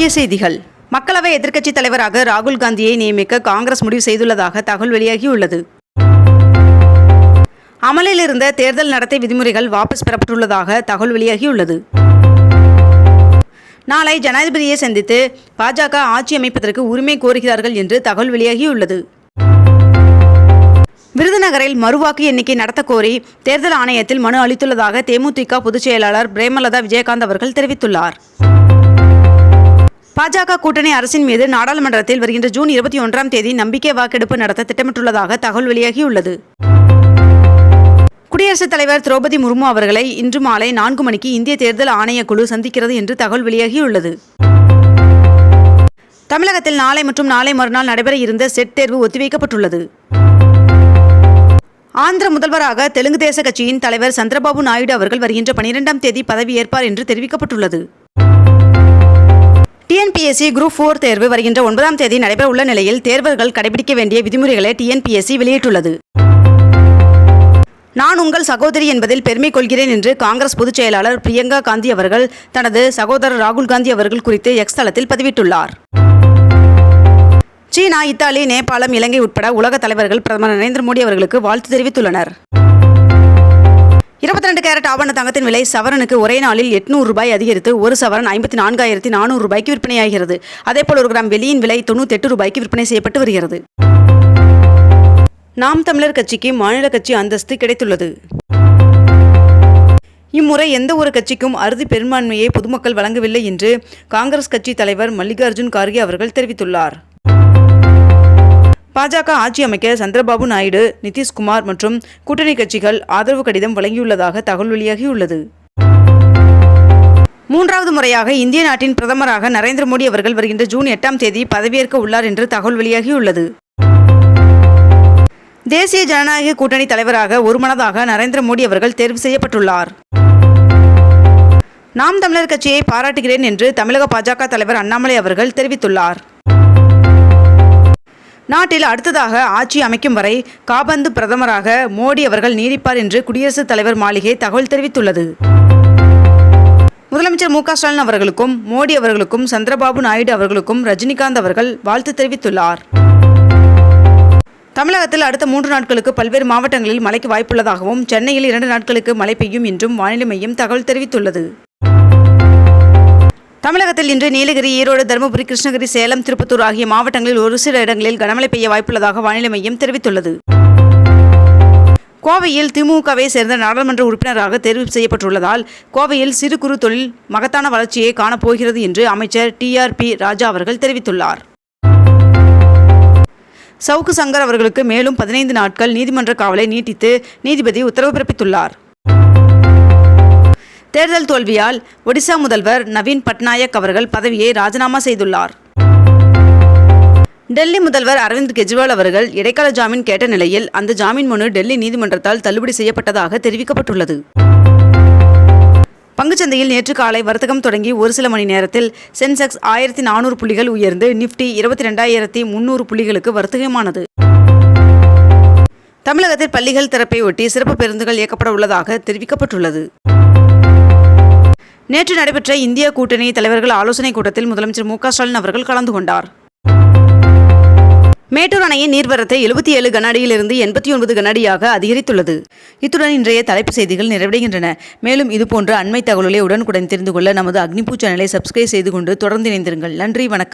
முக்கிய செய்திகள். மக்களவை எதிர்க்கட்சித் தலைவராக ராகுல் காந்தியை நியமிக்க காங்கிரஸ் முடிவு செய்துள்ளதாக தகவல் வெளியாகியுள்ளது. அமலில் இருந்த தேர்தல் நடத்தை விதிமுறைகள் வாபஸ் பெறப்பட்டுள்ளதாக தகவல் வெளியாகியுள்ளது. நாளை ஜனாதிபதியை சந்தித்து பாஜக ஆட்சி அமைப்பதற்கு உரிமை கோருகிறார்கள் என்று தகவல் வெளியாகியுள்ளது. விருதுநகரில் மறுவாக்கு எண்ணிக்கை நடத்தக்கோரி தேர்தல் ஆணையத்தில் மனு அளித்துள்ளதாக தேமுதிக பொதுச் செயலாளர் பிரேமலதா விஜயகாந்த் அவர்கள் தெரிவித்துள்ளார். பாஜக கூட்டணி அரசின் மீது நாடாளுமன்றத்தில் வருகின்ற ஜூன் இருபத்தி ஒன்றாம் தேதி நம்பிக்கை வாக்கெடுப்பு நடத்த திட்டமிட்டுள்ளதாக தகவல் வெளியாகியுள்ளது. குடியரசுத் தலைவர் திரௌபதி முர்மு அவர்களை இன்று மாலை நான்கு மணிக்கு இந்திய தேர்தல் ஆணையக்குழு சந்திக்கிறது என்று தகவல் வெளியாகியுள்ளது. தமிழகத்தில் நாளை மற்றும் நாளை மறுநாள் நடைபெற இருந்த செட் தேர்வு ஒத்திவைக்கப்பட்டுள்ளது. ஆந்திர முதல்வராக தெலுங்கு தேச கட்சியின் தலைவர் சந்திரபாபு நாயுடு அவர்கள் வருகின்ற பனிரெண்டாம் தேதி பதவியேற்பார் என்று தெரிவிக்கப்பட்டுள்ளது. டிஎன்பிஎஸ்சி குரூப் ஃபோர் தேர்வு வருகின்ற ஒன்பதாம் தேதி நடைபெற உள்ள நிலையில் தேர்வர்கள் கடைபிடிக்க வேண்டிய விதிமுறைகளை டிஎன்பிஎஸ்சி வெளியிட்டுள்ளது. நான் உங்கள் சகோதரி என்பதில் பெருமை கொள்கிறேன் என்று காங்கிரஸ் பொதுச் செயலாளர் பிரியங்கா காந்தி அவர்கள் தனது சகோதரர் ராகுல் காந்தி அவர்கள் குறித்து எக்ஸ் தளத்தில் பதிவிட்டுள்ளார். சீனா இத்தாலி நேபாளம் இலங்கை உட்பட உலக தலைவர்கள் பிரதமர் நரேந்திர மோடி அவர்களுக்கு வாழ்த்து தெரிவித்துள்ளனர். இருபத்தி ரெண்டு கேரட் ஆபரண தங்கத்தின் விலை சவரனுக்கு ஒரே நாளில் எட்நூறு ரூபாய் அதிகரித்து ஒரு சவரன் ஐம்பத்தி நான்காயிரத்தி நானூறு ரூபாய்க்கு விற்பனையாகிறது. அதேபோல் ஒரு கிராம் வெள்ளியின் விலை தொண்ணூற்றி எட்டு ரூபாய்க்கு விற்பனை செய்யப்பட்டு வருகிறது. நாம் தமிழர் கட்சிக்கு மாநில கட்சி அந்தஸ்து கிடைத்துள்ளது. இம்முறை எந்த ஒரு கட்சிக்கும் அறுதி பெரும்பான்மையை பொதுமக்கள் வழங்கவில்லை என்று காங்கிரஸ் கட்சி தலைவர் மல்லிகார்ஜுன் கார்கே அவர்கள் தெரிவித்துள்ளார். பாஜக ஆட்சி அமைக்க சந்திரபாபு நாயுடு நிதிஷ்குமார் மற்றும் கூட்டணி கட்சிகள் ஆதரவு கடிதம் வழங்கியுள்ளதாக தகவல் வெளியாகியுள்ளது. மூன்றாவது முறையாக இந்திய நாட்டின் பிரதமராக நரேந்திர மோடி அவர்கள் வருகின்ற ஜூன் எட்டாம் தேதி பதவியேற்க உள்ளார் என்று தகவல் வெளியாகியுள்ளது. தேசிய ஜனநாயக கூட்டணி தலைவராக ஒருமனதாக நரேந்திர மோடி அவர்கள் தேர்வு செய்யப்பட்டுள்ளார். நாம் தமிழர் கட்சியை பாராட்டுகிறேன் என்று தமிழக பாஜக தலைவர் அண்ணாமலை அவர்கள் தெரிவித்துள்ளார். நாட்டில் அடுத்ததாக ஆட்சி அமைக்கும் வரை காபந்து பிரதமராக மோடி அவர்கள் நீடிப்பார் என்று குடியரசுத் தலைவர் மாளிகை தகவல் தெரிவித்துள்ளது. முதலமைச்சர் மு க ஸ்டாலின் அவர்களுக்கும் மோடி அவர்களுக்கும் சந்திரபாபு நாயுடு அவர்களுக்கும் ரஜினிகாந்த் அவர்கள் வாழ்த்து தெரிவித்துள்ளார். தமிழகத்தில் அடுத்த மூன்று நாட்களுக்கு பல்வேறு மாவட்டங்களில் மழைக்கு வாய்ப்புள்ளதாகவும் சென்னையில் இரண்டு நாட்களுக்கு மழை பெய்யும் என்றும் வானிலை மையம் தகவல் தெரிவித்துள்ளது. தமிழகத்தில் இன்று நீலகிரி ஈரோடு தருமபுரி கிருஷ்ணகிரி சேலம் திருப்பத்தூர் ஆகிய மாவட்டங்களில் ஒரு சில இடங்களில் கனமழை பெய்ய வாய்ப்புள்ளதாக வானிலை மையம் தெரிவித்துள்ளது. கோவையில் திமுகவை சேர்ந்த நாடாளுமன்ற உறுப்பினராக தேர்வு செய்யப்பட்டுள்ளதால் கோவையில் சிறு குறு தொழில் மகத்தான வளர்ச்சியை காணப்போகிறது என்று அமைச்சர் டிஆர்பி ராஜா அவர்கள் தெரிவித்துள்ளார். சவுக்கு சங்கர் அவர்களுக்கு மேலும் பதினைந்து நாட்கள் நீதிமன்ற காவலை நீட்டித்து நீதிபதி உத்தரவு பிறப்பித்துள்ளார். தேர்தல் தோல்வியால் ஒடிசா முதல்வர் நவீன் பட்நாயக் அவர்கள் பதவியை ராஜினாமா செய்துள்ளார். டெல்லி முதல்வர் அரவிந்த் கெஜ்ரிவால் அவர்கள் இடைக்கால ஜாமீன் கேட்ட நிலையில் அந்த ஜாமீன் மனு டெல்லி நீதிமன்றத்தால் தள்ளுபடி செய்யப்பட்டதாக தெரிவிக்கப்பட்டுள்ளது. பங்குச்சந்தையில் நேற்று காலை வர்த்தகம் தொடங்கி ஒரு சில மணி நேரத்தில் சென்செக்ஸ் ஆயிரத்தி நானூறு புள்ளிகள் உயர்ந்து நிப்டி இருபத்தி ரெண்டாயிரத்தி முன்னூறு புள்ளிகளுக்கு வர்த்தகமானது. தமிழகத்தில் பள்ளிகள் திறப்பை ஒட்டி சிறப்பு பேருந்துகள் இயக்கப்பட உள்ளதாக தெரிவிக்கப்பட்டுள்ளது. நேற்று நடைபெற்ற இந்திய கூட்டணி தலைவர்கள் ஆலோசனைக் கூட்டத்தில் முதலமைச்சர் மு ஸ்டாலின் அவர்கள் கலந்து கொண்டார். மேட்டூர் அணையின் நீர்வரத்தை எழுபத்தி ஏழு கனஅடியிலிருந்து எண்பத்தி ஒன்பது கனஅடியாக அதிகரித்துள்ளது. இத்துடன் இன்றைய தலைப்பு செய்திகள் நிறைவடைகின்றன. மேலும் இதுபோன்ற அண்மை தகவல்களை உடனுக்குடன் தெரிந்து கொள்ள நமது அக்னிபூ சேனலை சப்ஸ்கிரைப் செய்து கொண்டு தொடர்ந்து இணைந்திருங்கள். நன்றி வணக்கம்.